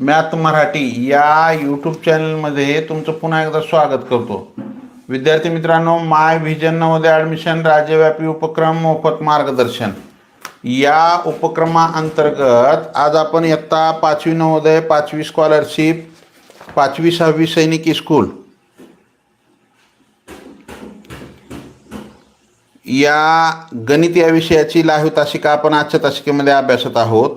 Math Marathi या YouTube चॅनलमध्ये तुमचं पुन्हा एकदा स्वागत करतो. विद्यार्थी मित्रांनो माय व्हिजन नवोदय ॲडमिशन राज्यव्यापी उपक्रम मोफत मार्गदर्शन. या उपक्रमाअंतर्गत आज आपण इयत्ता पाचवी नवोदय पाचवी स्कॉलरशिप पाचवी सहावी सैनिकी स्कूल या गणित या विषयाची लाईव्ह तासिका आपण आजच्या तासिकेमध्ये अभ्यासत आहोत.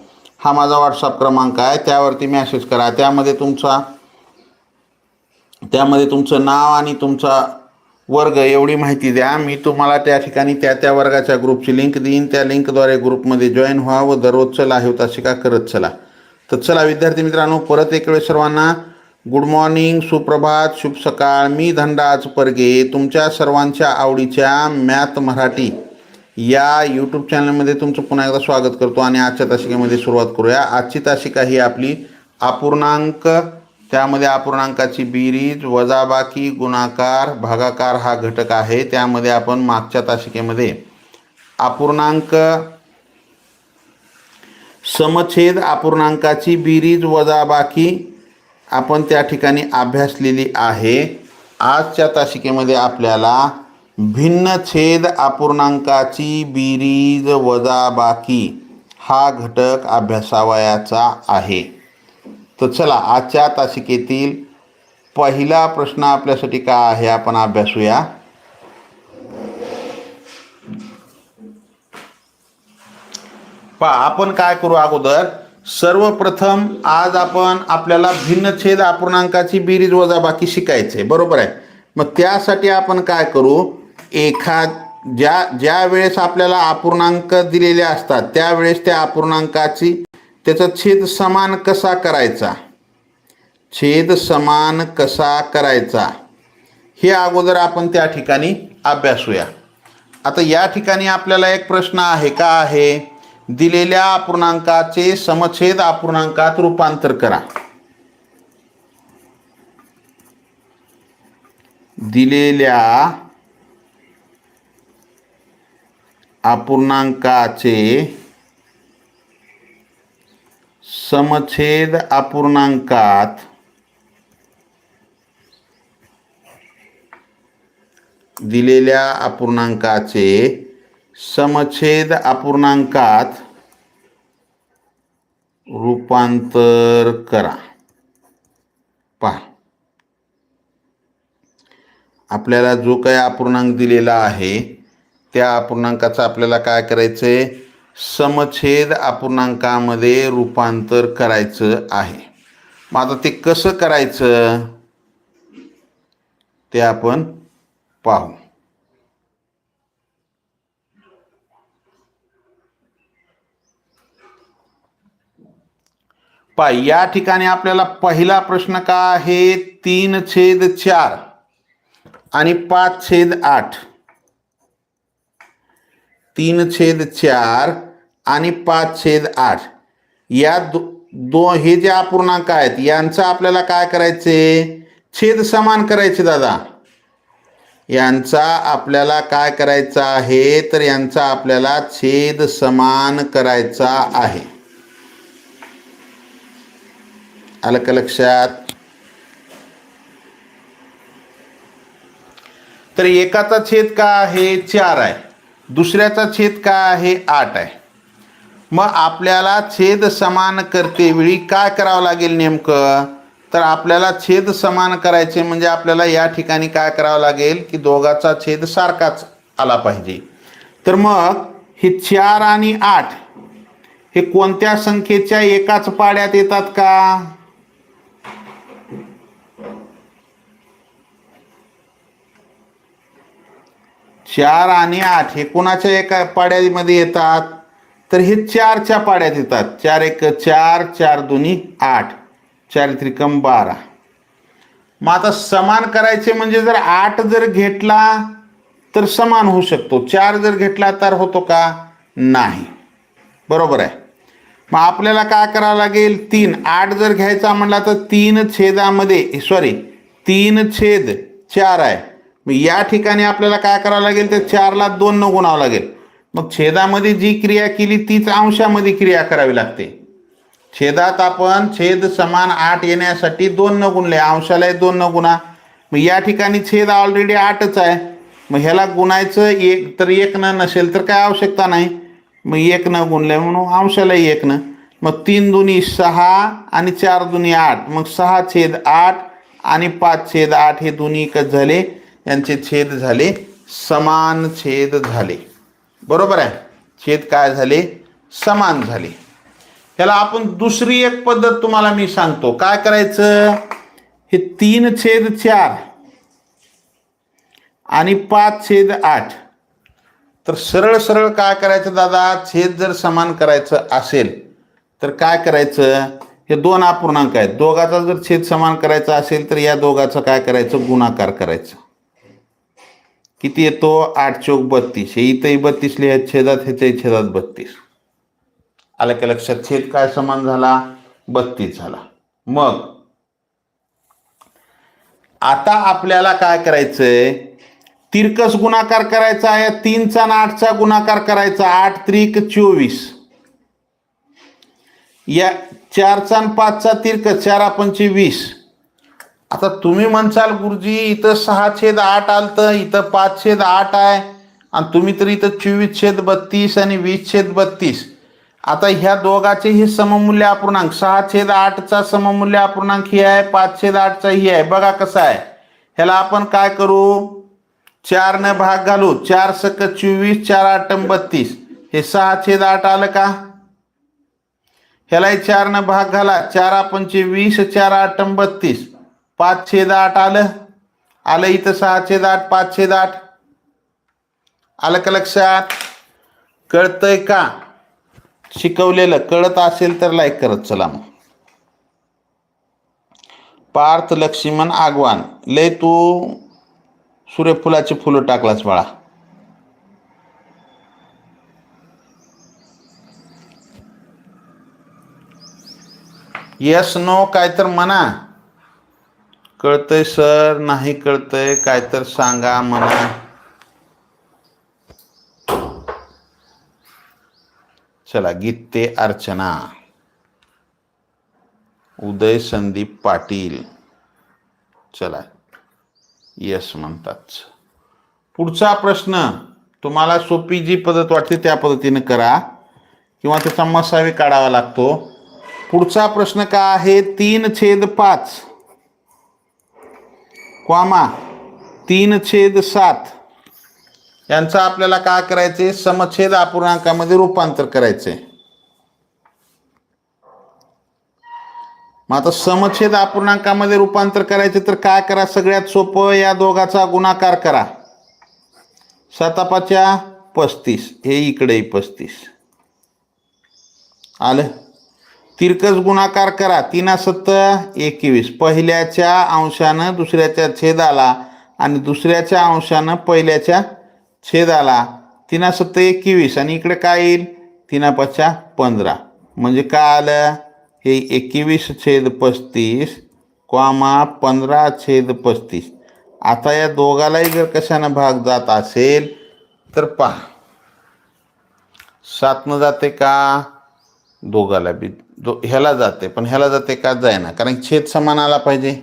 हा माझा व्हॉट्सअप क्रमांक आहे. त्यावरती मॅसेज करा. त्यामध्ये तुमचा त्यामध्ये तुमचं नाव आणि तुमचा वर्ग एवढी माहिती द्या. मी तुम्हाला त्या ठिकाणी त्या त्या वर्गाच्या ग्रुपची लिंक देईन. त्या लिंकद्वारे ग्रुपमध्ये जॉईन व्हा व दररोजचं लाईव्ह तासिका करत चला. तर चला विद्यार्थी मित्रांनो परत एक वेळ सर्वांना. गुड मॉर्निंग सुप्रभात शुभ सकाळ. मी धनराज परगे तुमच्या सर्वांच्या आवडीच्या मॅथ मराठी या यूट्यूब चॅनलमध्ये तुमचं पुन्हा एकदा स्वागत करतो आणि आजच्या तासिकेमध्ये सुरुवात करूया. आजची तासिका ही आपली अपूर्णांक त्यामध्ये अपूर्णांकाची बिरीज वजाबाकी गुणाकार भागाकार हा घटक आहे. त्यामध्ये आपण मागच्या तासिकेमध्ये अपूर्णांक समछेद अपूर्णांकाची बिरीज वजाबाकी आपण त्या ठिकाणी अभ्यासलेली आहे. आजच्या तासिकेमध्ये आपल्याला भिन्न छेद अपूर्णांकाची बिरीज वजाबाकी हा घटक अभ्यासावयाचा आहे. तर चला आजच्या तासिकेतील पहिला प्रश्न आपल्यासाठी काय आहे आपण अभ्यासूया. पा आपण काय करू अगोदर? सर्वप्रथम आज आपण आपल्याला भिन्न छेद अपूर्णांकाची बिरीज वजाबाकी शिकायचे बरोबर आहे? मग त्यासाठी आपण काय करू? एखाद ज्या ज्या वेळेस आपल्याला अपूर्णांक दिलेले असतात त्यावेळेस त्या अपूर्णांकाची त्याचा छेद समान कसा करायचा? छेद समान कसा करायचा? हे अगोदर आपण त्या ठिकाणी अभ्यासूया. आता या ठिकाणी आपल्याला एक प्रश्न आहे का आहे? दिलेल्या अपूर्णांकाचे समछेद अपूर्णांकात रूपांतर करा. दिलेल्या अपूर्णांकाचे समछेद अपूर्णांकात दिलेल्या अपूर्णांकाचे समछेद अपूर्णांकात रूपांतर करा. पहा. आपल्याला जो काही अपूर्णांक दिलेला आहे त्या अपूर्णांकाचं आपल्याला काय करायचं आहे समछेद अपूर्णांकामध्ये रूपांतर करायचं आहे. मग आता ते कसं करायचं? ते आपण पाहू. पा या ठिकाणी आपल्याला पहिला प्रश्न का आहे? तीन छेद चार आणि पाच छेद आठ. तीन छेद चार आणि पाच छेद आठ. या दो दो हे जे अपूर्णांक आहेत यांचं आपल्याला काय करायचे? छेद समान करायचे दादा. यांचा आपल्याला काय करायचा आहे? तर यांचा आपल्याला छेद समान करायचा आहे. आलं का लक्षात? तर एकाचा छेद का आहे? चार आहे. दुसऱ्याचा छेद का आहे? आठ आहे. मग आपल्याला छेद समान करतेवेळी काय करावं लागेल नेमकं? तर आपल्याला छेद समान करायचे म्हणजे आपल्याला या ठिकाणी काय करावं लागेल? की दोघाचा छेद सारखाच आला पाहिजे. तर मग हे चार आणि आठ हे कोणत्या संख्येच्या एकाच पाड्यात येतात का? चार आणि आठ हे कोणाच्या एका पाड्यामध्ये येतात? तर हे चारच्या पाड्यात येतात. चार एक चार चार दोन्ही आठ. चार त्रिकम बारा. मग आता समान करायचे म्हणजे जर आठ जर घेतला तर समान होऊ शकतो. चार जर घेतला तर होतो का? नाही. बरोबर आहे. मग आपल्याला काय करावं लागेल? तीन. आठ जर घ्यायचा म्हणला तर तीन छेदामध्ये सॉरी तीन छेद चार आहे. मग या ठिकाणी आपल्याला काय करावं लागेल? तर चारला दोन न गुणावं लागेल. मग छेदामध्ये जी क्रिया केली तीच अंशामध्ये क्रिया करावी लागते. छेदात आपण छेद समान आठ येण्यासाठी दोन न गुणले. अंशालाही दोन न गुणा. मग या ठिकाणी छेद ऑलरेडी आठच आहे. मग ह्याला गुणायचं एक तर एक न नसेल तर काय आवश्यकता नाही. मग एक न गुणले म्हणून अंशालाही एक न. मग तीन दुनी सहा आणि चार दुनी आठ. मग सहा छेद आठ आणि पाच छेद आठ हे दोन्ही एकच झाले. यांचे छेद झाले समान छेद झाले. बरोबर आहे? छेद काय झाले? समान झाले. ह्याला आपण दुसरी एक पद्धत तुम्हाला मी सांगतो. काय करायचं? हे तीन छेद चार आणि पाच छेद आठ. तर सरळ सरळ काय करायचं दादा? छेद जर समान करायचं असेल तर काय करायचं? हे दोन अपूर्णांक आहेत. दोघाचा जर छेद समान करायचा असेल तर या दोघाचं काय करायचं? गुणाकार करायचं. किती येतो? आठ चौक बत्तीस. हे इथंही बत्तीस लिहायचं छेदात ह्याच्याही छेदात बत्तीस. आलं का लक्षात? छेद काय समान झाला? बत्तीस झाला. मग आता आपल्याला काय करायचंय? तिरकस गुणाकार करायचा आहे तीनचा आणि आठचा गुणाकार करायचा आठ त्रिक चोवीस. या चारचा आणि पाचचा तिरक चार पंचे वीस आता तुम्ही म्हणसाल गुरुजी इथं सहा छेद आठ आलतं इथं पाच छेद आठ आहे. आणि तुम्ही तर इथं चोवीस छेद बत्तीस आणि वीस छेद बत्तीस. आता ह्या दोघाचे हे सममूल्य अपूर्णांक सहा छेद आठचा सममूल्य अपूर्णांक ही आहे पाच छेद आठचा ही आहे. बघा कसं आहे. ह्याला आपण काय करू? चार न भाग घालू. चार सक चोवीस चार आठ बत्तीस. हे सहा छेद आठ आलं का? ह्यालाही चार न भाग घाला. चार पंचे वीस चार आठ बत्तीस. पाच छेद आठ आलं. आलं इथं सहा छेद आठ पाच छेद आठ आलं का लक्षात? कळतंय का? शिकवलेलं. कळत असेल तर लाईक करत चला मग. पार्थ लक्ष्मण आगवान. लय तू सूर्यफुलाची फुलं टाकलास बाळा. यस नो काय तर म्हणा. कळतंय सर. नाही कळतंय. काय तर सांगा म्हणा. चला गीते अर्चना. उदय संदीप पाटील. चला यस म्हणतात. पुढचा प्रश्न तुम्हाला सोपी जी पद्धत वाटते त्या पद्धतीने करा. किंवा त्याचा मसावी काढावा लागतो. पुढचा प्रश्न काय आहे? तीन छेद पाच. कॉमा तीन छेद सात. यांचा आपल्याला काय करायचे? समछेद अपूर्णांकामध्ये रूपांतर करायचे. मग आता समछेद अपूर्णांकामध्ये रूपांतर करायचे तर काय करा? सगळ्यात सोपं या दोघाचा गुणाकार करा. सातापाच्या पस्तीस. हे इकडेही पस्तीस. आलं? तिरकस गुणाकार करा. तीना सत्त एकवीस. पहिल्याच्या अंशानं दुसऱ्याच्या छेदाला आणि दुसऱ्याच्या अंशानं पहिल्याच्या छेदाला तिना सत्त एकवीस. आणि इकडे काय येईल? तिना पच्चा पंधरा. म्हणजे काय आलं? हे एकवीस छेद पस्तीस क्वामा पंधरा छेद पस्तीस. आता या दोघालाही जर कशानं भाग जात असेल तर पहा. सातनं जाते का? दोघाला बी. दो ह्याला जाते पण ह्याला जाते का जायना. कारण छेद समान आला पाहिजे.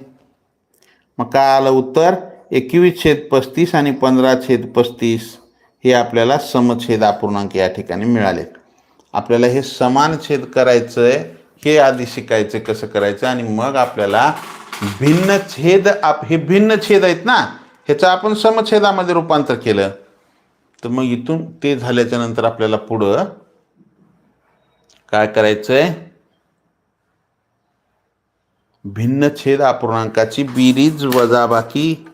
मग काय आलं उत्तर? एकवीस छेद पस्तीस आणि पंधरा छेद पस्तीस हे आपल्याला समछेद अपूर्णांक या ठिकाणी मिळाले. आपल्याला हे समान छेद करायचं आहे हे आधी शिकायचं कसं करायचं आणि मग आपल्याला भिन्न छेद आप हे भिन्न छेद आहेत ना ह्याचं आपण समछेदामध्ये रूपांतर केलं. तर मग इथून ते झाल्याच्यानंतर आपल्याला पुढं काय करायचंय? भिन्न छेद अपूर्णांकाची बिरीज वजाबाकी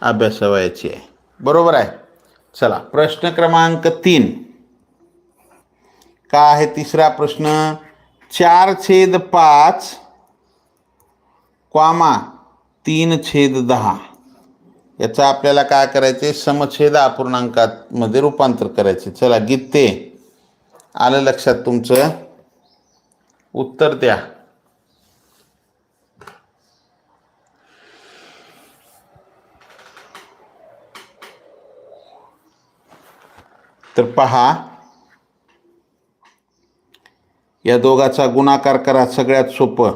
अभ्यासवायची आहे. बरोबर आहे? चला प्रश्न क्रमांक तीन. काय आहे तिसरा प्रश्न? चार छेद पाच क्वामा तीन छेद दहा. याचा आपल्याला काय करायचे? समछेद अपूर्णांकामध्ये रूपांतर करायचे. चला गीते आलं लक्षात तुमचं? उत्तर द्या. तर पहा. या दोघाचा गुणाकार करा सगळ्यात सोपं.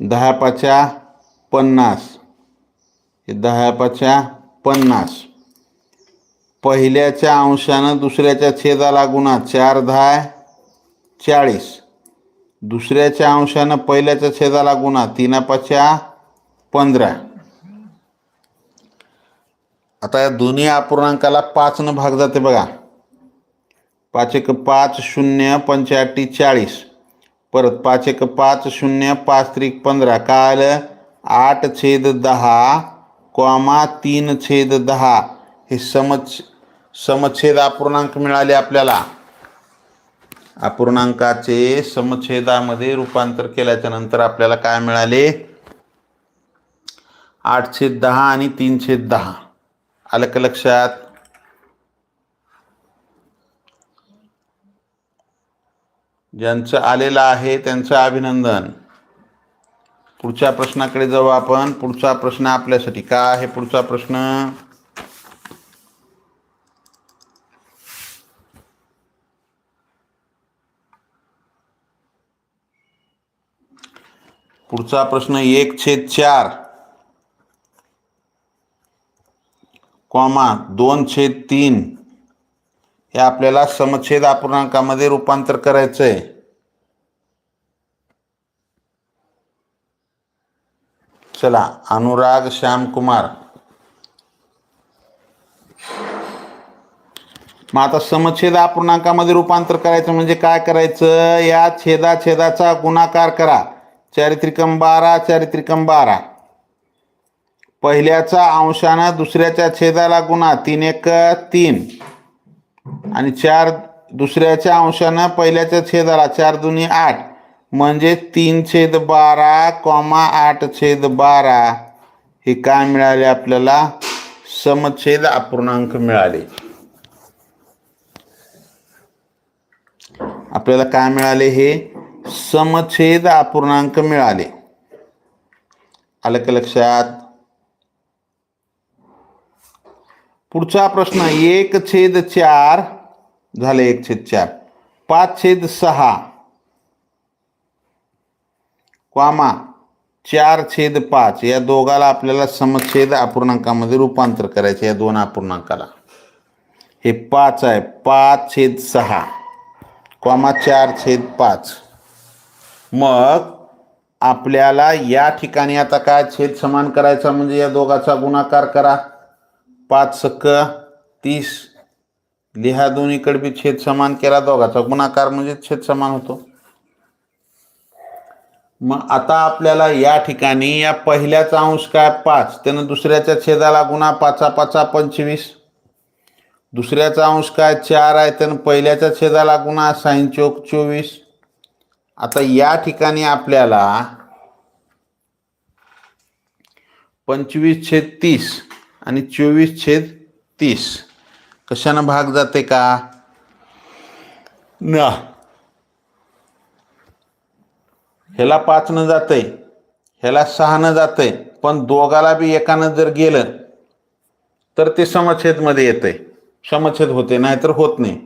दहा पाच्या पन्नास. हे दहा पाच्या पन्नास. पहिल्याच्या अंशानं दुसऱ्याच्या छेदाला गुणा चार दहा चाळीस. दुसऱ्याच्या अंशानं पहिल्याच्या छेदाला गुणा तीन पाच्या पंधरा. आता या दोन्ही अपूर्णांकाला पाचनं भाग जाते बघा. पाच एक पाच शून्य पंच्याऐंशी चाळीस. परत पाच एक पाच शून्य पाच त्रिक पंधरा. काल आठ छेद दहा कॉमा तीन छेद दहा. हे समच समछेद अपूर्णांक मिळाले आपल्याला. अपूर्णांकाचे समछेदामध्ये रूपांतर केल्याच्यानंतर आपल्याला काय मिळाले? आठ छेद दहा आणि तीन छेद दहा. आलं का लक्षात? ज्यांचं आलेलं आहे त्यांचं अभिनंदन. पुढच्या प्रश्नाकडे जाऊ आपण. पुढचा प्रश्न आपल्यासाठी काय आहे? पुढचा प्रश्न? पुढचा प्रश्न एक छेद चार. कॉमा दोन छेद तीन. हे आपल्याला समच्छेद अपूर्णांकामध्ये रूपांतर करायचं आहे चला अनुराग श्यामकुमार. मग आता समच्छेद अपूर्णांकामध्ये रूपांतर करायचं म्हणजे काय करायचं? या छेदा छेदाचा गुणाकार करा. चारित्रिकम बारा चारित्रिकम बारा. पहिल्याचा अंशानं दुसऱ्याच्या छेदाला गुणा तीन एक तीन. आणि चार दुसऱ्याच्या अंशानं पहिल्याच्या छेदाला चार दुनी आठ. म्हणजे तीन छेद बारा कॉमा आठ छेद बारा. हे काय मिळाले आपल्याला? समछेद अपूर्णांक मिळाले. आपल्याला काय मिळाले हे? समछेद अपूर्णांक मिळाले. आलं का लक्षात? पुढचा प्रश्न एक छेद चार झाले एक छेद चार. पाच छेद सहा. क्वामा चार छेद पाच. या दोघाला आपल्याला समछेद अपूर्णांकामध्ये रूपांतर करायचे या दोन अपूर्णांकाला. हे पाच आहे. पाच छेद सहा. क्वामा चार छेद पाच. मग आपल्याला या ठिकाणी आता काय छेद समान करायचा? म्हणजे या दोघाचा गुणाकार करा. पाच सक्क तीस. लिहा दोन्हीकडे बी छेद समान केला दोघाचा. गुणाकार म्हणजे छेद समान होतो. मग आता आपल्याला या ठिकाणी या पहिल्याचा अंश काय? पाच. त्यानं दुसऱ्याच्या छेदाला गुणा पाचा पाचा पंचवीस. दुसऱ्याचा अंश काय? चार आहे. त्यानं पहिल्याच्या छेदाला गुणा साईन चौक चोवीस. आता या ठिकाणी आपल्याला पंचवीस छेद तीस. आणि चोवीस छेद तीस. कशानं भाग जाते का? ना. ह्याला पाचनं जातंय ह्याला सहानं जातंय पण दोघाला बी एकानं जर गेलं तर ते समछेदमध्ये येतंय समछेद होते नाहीतर होत नाही.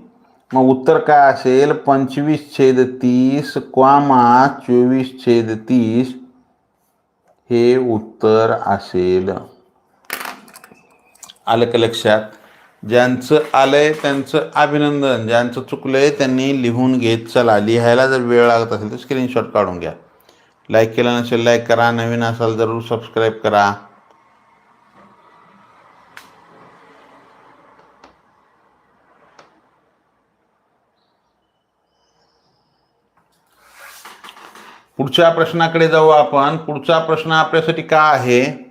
मग उत्तर काय असेल? पंचवीस छेद तीस क्वामा चोवीस छेद तीस हे उत्तर असेल. आलं का लक्षात? ज्यांचं आलंय त्यांचं अभिनंदन ज्यांचं चुकलंय त्यांनी लिहून घेत चला. लिहायला जर वेळ लागत असेल तर स्क्रीनशॉट काढून घ्या. लाईक केलं नसेल लाईक करा. नवीन असाल जरूर सबस्क्राईब करा. पुढच्या प्रश्नाकडे जाऊ आपण. पुढचा प्रश्न आपल्यासाठी का आहे?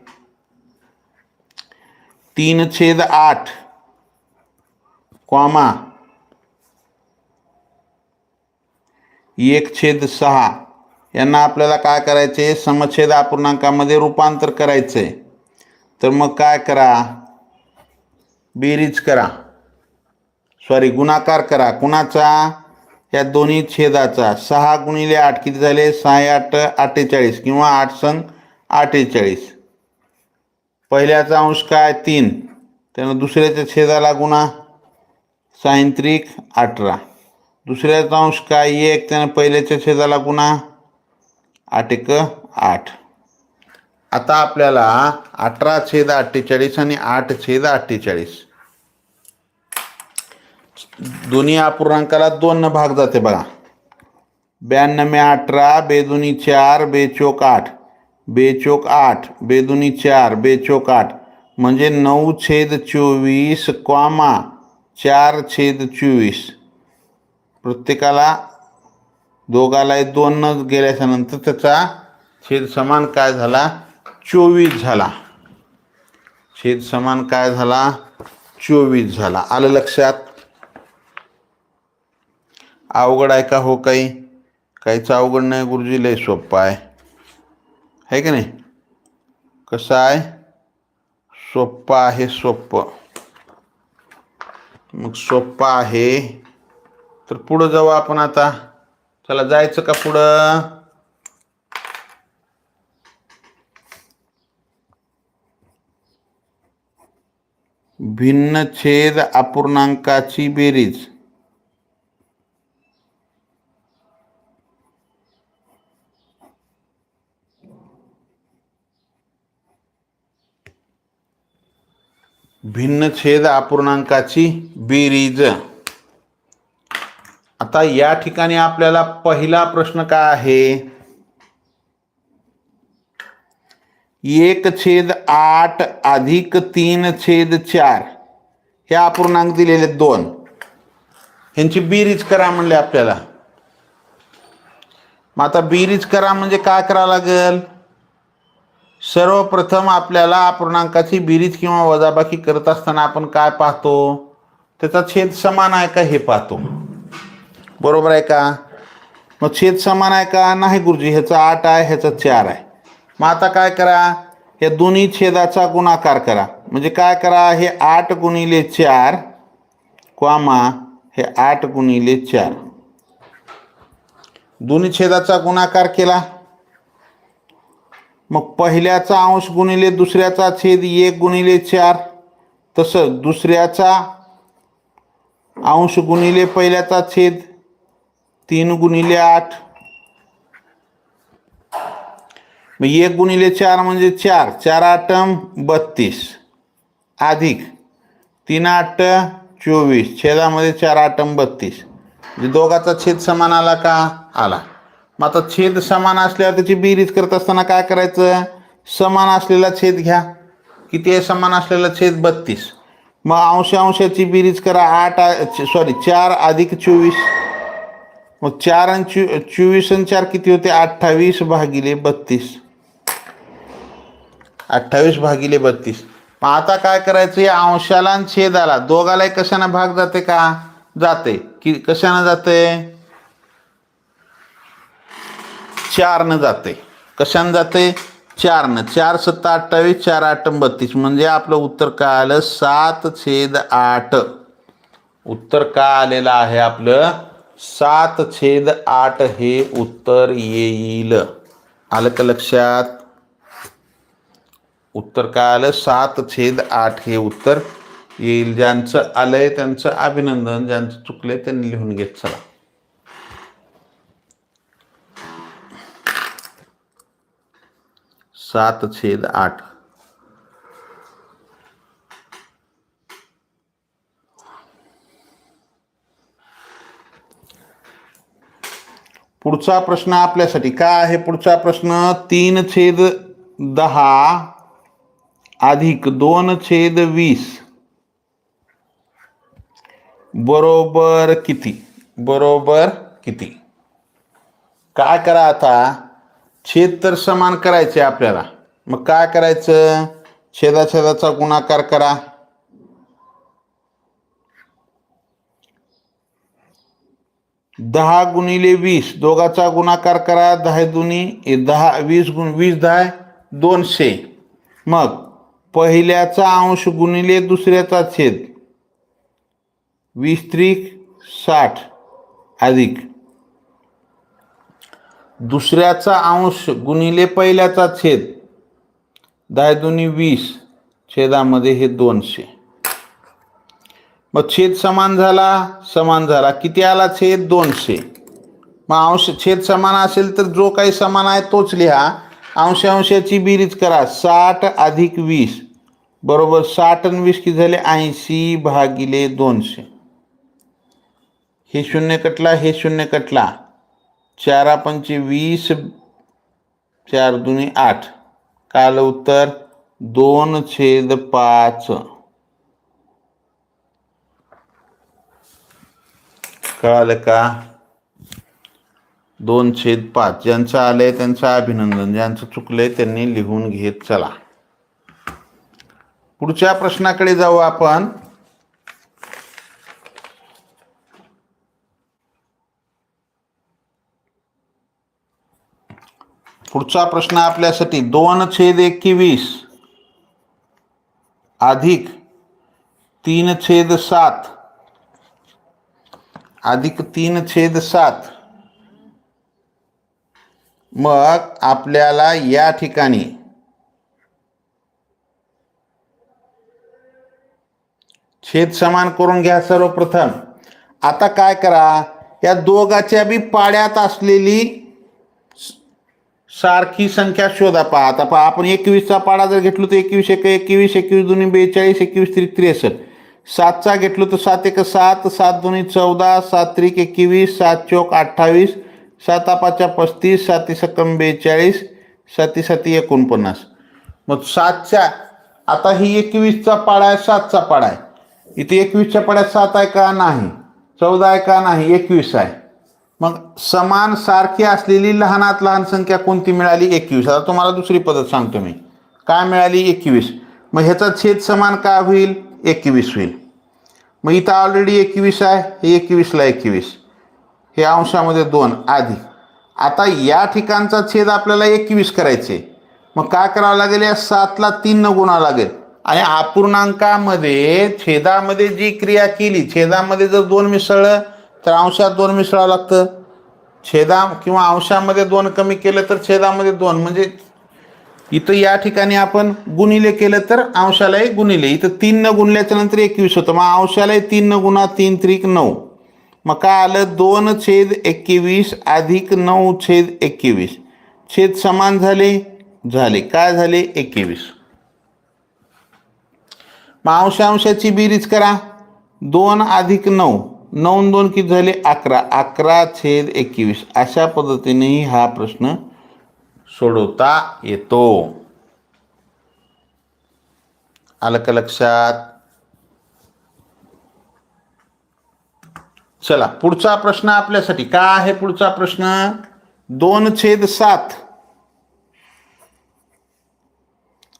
तीन छेद आठ कॉमा एक छेद सहा. यांना आपल्याला काय करायचे समछेद अपूर्णांकामध्ये रूपांतर करायचे तर मग काय करा? बेरीज करा. सॉरी गुणाकार करा. कुणाचा या दोन्ही छेदाचा सहा गुणिले आठ किती झाले? सहा आठ अठ्ठेचाळीस किंवा आठ संग अठ्ठेचाळीस पहिल्याचा अंश काय? तीन. त्यानं दुसऱ्याच्या छेदाला गुणा. सायंत्रिक अठरा. दुसऱ्याचा अंश काय? एक. त्यानं पहिल्याच्या छेदाला गुणा. आठ एक आठ. आता आपल्याला अठरा छेद अठ्ठेचाळीस आणि आठ छेद अठ्ठेचाळीस. दोन्ही अपूर्णांकाला दोन भाग जाते बघा. ब्याण्णव अठरा बेदुनी चार बेचोक आठ. बेचोक आठ बेदुनी चार बेचोक आठ. म्हणजे नऊ छेद चोवीस क्वामा चार छेद चोवीस. प्रत्येकाला दोघालाही दोन गेल्याच्यानंतर गेल्याच्यानंतर त्याचा छेद समान काय झाला? चोवीस झाला. छेद समान काय झाला? चोवीस झाला. आलं लक्षात? अवघड आहे का हो काही? काहीच अवघड नाही गुरुजी. लय सोपं आहे. आहे की नाही? कसं आहे? सोप्पा आहे सोपं मग सोप्पा आहे. तर पुढं जाऊ आपण आता. चला जायचं का पुढं? भिन्न छेद अपूर्णांकाची बेरीज. भिन्न छेद अपूर्णांकाची बेरीज. आता या ठिकाणी आपल्याला पहिला प्रश्न काय आहे? एक छेद आठ अधिक तीन छेद चार. हे अपूर्णांक दिलेले दोन. ह्यांची बेरीज करा म्हणले आपल्याला. मग आता बेरीज करा म्हणजे काय करावं लागेल? सर्वप्रथम आपल्याला अपूर्णांकाची बेरीज किंवा वजाबाकी करत असताना आपण काय पाहतो? त्याचा छेद समान आहे का हे पाहतो. बरोबर आहे का? मग छेद समान आहे का? नाही गुरुजी ह्याचा आठ आहे ह्याचा चार आहे. मग आता काय करा? या दोन्ही छेदाचा गुणाकार करा. म्हणजे काय करा? हे आठ गुणिले चार क्वामा हे आठ गुणिले चार. दोन्ही छेदाचा गुणाकार केला. मग पहिल्याचा अंश गुणिले दुसऱ्याचा छेद एक गुणिले चार. तसंच दुसऱ्याचा अंश गुणिले पहिल्याचा छेद तीन गुणिले आठ. मग एक गुणिले चार म्हणजे चार. चार आठम बत्तीस. अधिक तीन आठ चोवीस. छेदामध्ये चार आठम बत्तीस. म्हणजे दोघाचा छेद समान आला का? आला. मग आता छेद समान असल्यावर त्याची बेरीज करत असताना काय करायचं? समान असलेला छेद घ्या. किती आहे समान असलेला छेद? बत्तीस. मग अंश अंशाची बेरीज करा. आठ सॉरी चार अधिक चोवीस. मग चार आणि चो चोवीस आणि चार किती होते? अठ्ठावीस भागिले बत्तीस. अठ्ठावीस भागिले बत्तीस. मग आता काय करायचं? या अंशाला आणि छेदाला. दोघालाही कशानं भाग जाते का? जाते. की कशानं जाते? चारनं जाते. कशानं जाते? चारनं. चार सत्ता अठ्ठावीस चार आठ बत्तीस. म्हणजे आपलं उत्तर काय आलं? सात छेद आठ. उत्तर काय आलेलं आहे आपलं? सात छेद आठ हे उत्तर येईल. आलं का लक्षात? उत्तर काय आलं? सात छेद आठ हे उत्तर येईल. ज्यांचं आलंय त्यांचं अभिनंदन. ज्यांचं चुकलंय त्यांनी लिहून घेत चला. सात छेद आठ. पुढचा प्रश्न आपल्यासाठी काय आहे? पुढचा प्रश्न तीन छेद दहा अधिक दोन छेद वीस. बरोबर किती? बरोबर किती? काय करा आता? छेद तर समान करायचे आपल्याला. मग काय करायचं? छेदाछेदाचा गुणाकार करा. दहा गुणिले वीस दोघाचा गुणाकार करा. दहा दुनी दहा वीस गुण वीस दहा दोनशे. मग पहिल्याचा अंश गुणिले दुसऱ्याचा छेद. वीस त्रिक साठ अधिक. दुसऱ्याचा अंश गुणिले पहिल्याचा छेद. दहा वीस छेदामध्ये हे दोनशे. मग छेद समान झाला समान झाला. किती आला छेद? दोनशे. मग अंश छेद समान असेल तर जो काही समान आहे तोच लिहा. अंश अंशाची बेरीज करा. साठ अधिक वीस. बरोबर साठ आणि वीस किती झाले? ऐंशी भागिले दोनशे. हे शून्य कटला हे शून्य कटला. चारा पंचे वीस चार दुनी आठ. काल उत्तर दोन छेद पाच. कळालं का? दोन छेद पाच. ज्यांचं आलंय त्यांचं अभिनंदन. ज्यांचं चुकलंय त्यांनी लिहून घेत चला. पुढच्या प्रश्नाकडे जाऊ आपण. पुढचा प्रश्न आपल्यासाठी दोन छेद एकवीस अधिक तीन छेद सात. अधिक तीन छेद सात. मग आपल्याला या ठिकाणी छेद समान करून घ्या सर्वप्रथम. आता काय करा या दोघाच्या बी पाड्यात असलेली सारखी संख्या शोधा पहा. आता पहा आपण एकवीसचा पाडा जर घेतलो तर एकवीस एक एकवीस एकवीस दोन्ही बेचाळीस एकवीस त्रिक त्रेसष्ट. सातचा घेतलो तर सात एक सात सात दोन्ही चौदा सात त्रिक एकवीस सात चौक अठ्ठावीस सात पाच्या पस्तीस साती सक्कम बेचाळीस साती साती एकोणपन्नास. मग सातच्या आता ही एकवीसचा पाडा आहे सातचा पाडा आहे. इथे एकवीसच्या पाड्यात सात आहे का नाही? चौदा आहे का नाही? एकवीस आहे. मग समान सारखी असलेली लहानात लहान संख्या कोणती मिळाली? एकवीस. आता तुम्हाला दुसरी पद्धत सांगतो मी. काय मिळाली? एकवीस. मग ह्याचा छेद समान काय होईल? एकवीस होईल. मग इथं ऑलरेडी एकवीस आहे. हे एकवीसला एकवीस. हे अंशामध्ये दोन. आधी. आता या ठिकाणचा छेद आपल्याला एकवीस करायचे. मग काय करावं लागेल? या सातला तीन न गुणा लागेल. आणि अपूर्णांकामध्ये छेदामध्ये जी क्रिया केली छेदामध्ये जर दोन मिसळलं तर अंशात दोन मिसळावं लागतं. छेदा किंवा अंशामध्ये दोन कमी केलं तर छेदामध्ये दोन. म्हणजे इथं या ठिकाणी आपण गुणिले केलं तर अंशालाही गुणिले. इथं तीन न गुणल्याच्या नंतर एकवीस होतं. मग अंशालाही तीन न गुणा तीन त्रिक नऊ. मग काय आलं? दोन छेद एकवीस अधिक नऊ छेद एकवीस. छेद समान झाले? झाले. काय झाले? एकवीस. मग अंशांशाची बेरीज करा. दोन अधिक नऊ. नऊ दोन किती झाले? अकरा. अकरा छेद एकवीस. अशा पद्धतीनेही हा प्रश्न सोडवता येतो. आलं का लक्षात? चला पुढचा प्रश्न आपल्यासाठी. काय आहे पुढचा प्रश्न? दोन छेद सात.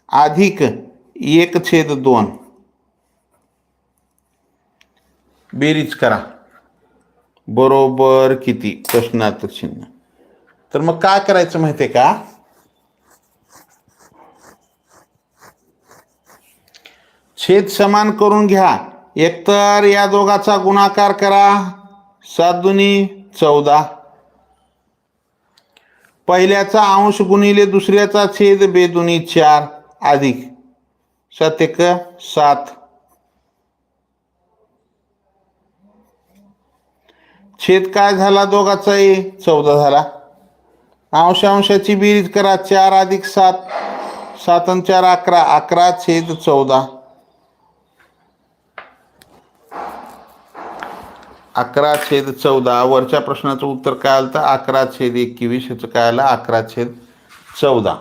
अधिक एक छेद दोन. बेरीज करा. बरोबर किती? प्रश्नात चिन्ह. तर मग काय करायचं माहितीये का? छेद समान करून घ्या. एकतर या दोघाचा गुणाकार करा. सात दुनी चौदा. पहिल्याचा अंश गुणिले दुसऱ्याचा छेद बेदुनी चार. अधिक. सात एक सात. छेद काय झाला दोघाचा ए चौदा झाला. अंश अंशाची बेरीज करा चार अधिक सात. सात आणि चार अकरा. अकरा छेद चौदा. अकरा छेद चौदा. वरच्या प्रश्नाचं उत्तर काय आलं तर अकरा छेद एकवीस ह्याचं काय आलं? अकरा छेद चौदा.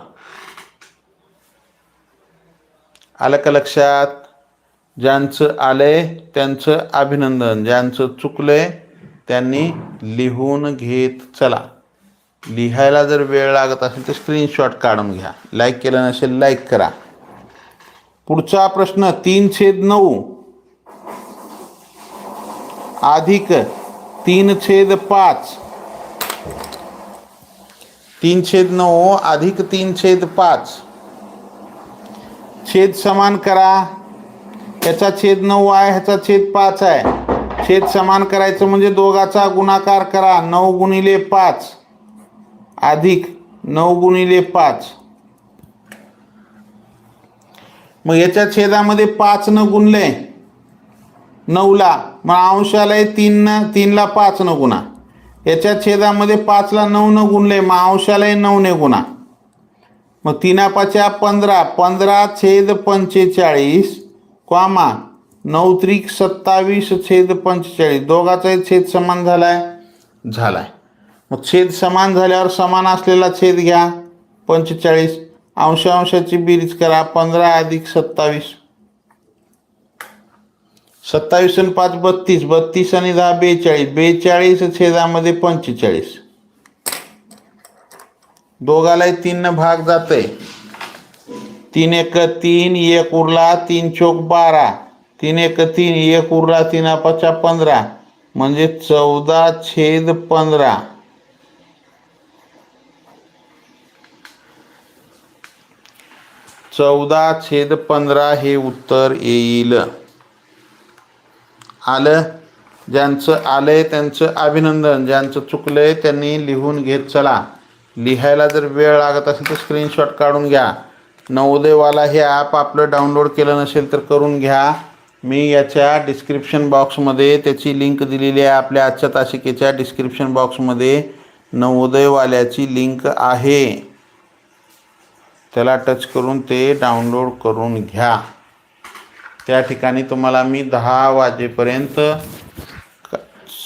आलं का लक्षात? ज्यांचं आलंय त्यांचं अभिनंदन. ज्यांचं चुकलंय त्यांनी लिहून घेत, चला. लिहायला जर वेळ लागत असेल तर स्क्रीनशॉट काढून घ्या. लाईक केलं नसेल लाईक करा. पुढचा प्रश्न, तीन छेद नऊ. अधिक तीन छेद पाच. तीन छेद नऊ, अधिक तीन छेद पाच. छेद समान करा. ह्याचा छेद नऊ आहे, ह्याचा छेद पाच आहे. छेद समान करायचं म्हणजे दोघाचा गुणाकार करा. नऊ गुणिले पाच. अधिक नऊ गुणिले पाच. मग याच्या छेदामध्ये पाच न गुणले नऊला. मग अंशाला तीन न तीनला पाच न गुणा. याच्या छेदामध्ये पाचला नऊ न गुणले मग अंशालय नऊ ने गुणा. मग तीना पाच्या पंधरा. पंधरा छेद पंचेचाळीस क्वामा नऊ त्रिक सत्तावीस छेद पंचेचाळीस. दोघाचाही छेद समान झालाय? झालाय. मग छेद समान झाल्यावर समान असलेला छेद घ्या. पंचेचाळीस. अंशांशाची बेरीज करा. पंधरा अधिक सत्तावीस. सत्तावीस आणि पाच बत्तीस. बत्तीस आणि दहा बेचाळीस. बेचाळीस छेदामध्ये पंचेचाळीस. दोघालाही तीन भाग जाते तीन एक तीन. एक उरला. तीन चोक बारा. तीन एक तीन एक उरला तीन पाचा पंधरा. म्हणजे चौदा छेद पंधरा. चौदा छेद पंधरा हे उत्तर येईल. आलं? ज्यांचं आलंय त्यांचं अभिनंदन. ज्यांचं चुकलंय त्यांनी लिहून घेत चला. लिहायला जर वेळ लागत असेल तर स्क्रीनशॉट काढून घ्या. नवोदयवाला हे ॲप आपलं डाउनलोड केलं नसेल तर करून घ्या. मी याच्या डिस्क्रिप्शन बॉक्समध्ये त्याची लिंक दिलेली आहे. आपल्या आजच्या तासिकेच्या डिस्क्रिप्शन बॉक्समध्ये नवोदयवाल्याची लिंक आहे. त्याला टच करून ते डाउनलोड करून घ्या. त्या ठिकाणी तुम्हाला मी दहा वाजेपर्यंत क-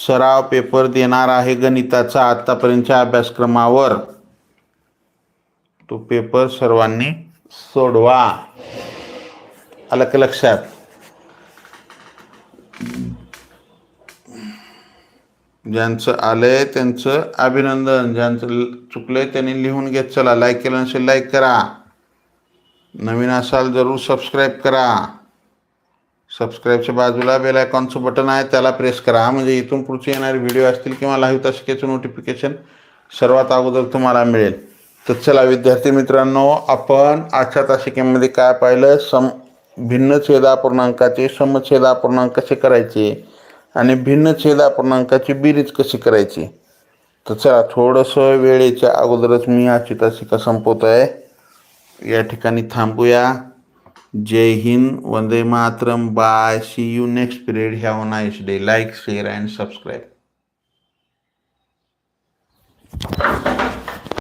सराव पेपर देणार आहे गणिताचा आत्तापर्यंतच्या अभ्यासक्रमावर. तो पेपर सर्वांनी सोडवा. आलं का लक्षात? ज्यांचं आलंय त्यांचं अभिनंदन. ज्यांचं चुकलंय त्यांनी लिहून घेत चला. लाईक केलं नसेल लाईक करा. नवीन असाल जरूर सबस्क्राईब करा. सबस्क्राईबच्या बाजूला बेल आयकॉनचं बटन आहे त्याला प्रेस करा. म्हणजे इथून पुढचे येणारे व्हिडिओ असतील किंवा लाईव्ह तासिकेचं नोटिफिकेशन सर्वात अगोदर तुम्हाला मिळेल. तर चला विद्यार्थी मित्रांनो आपण आजच्या तासिकेमध्ये काय पाहिलं? सम भिन्न छेदापूर्णांकाचे समछेदापूर्णांक कसे करायचे? आणि भिन्न छेदापूर्णांकाची बेरीज कशी करायची? तर चला थोडंसं वेळेच्या अगोदरच मी आजची तासिका संपवत आहे या ठिकाणी थांबूया. जय Hind Vande Mataram bye see you next period have nice day like share and subscribe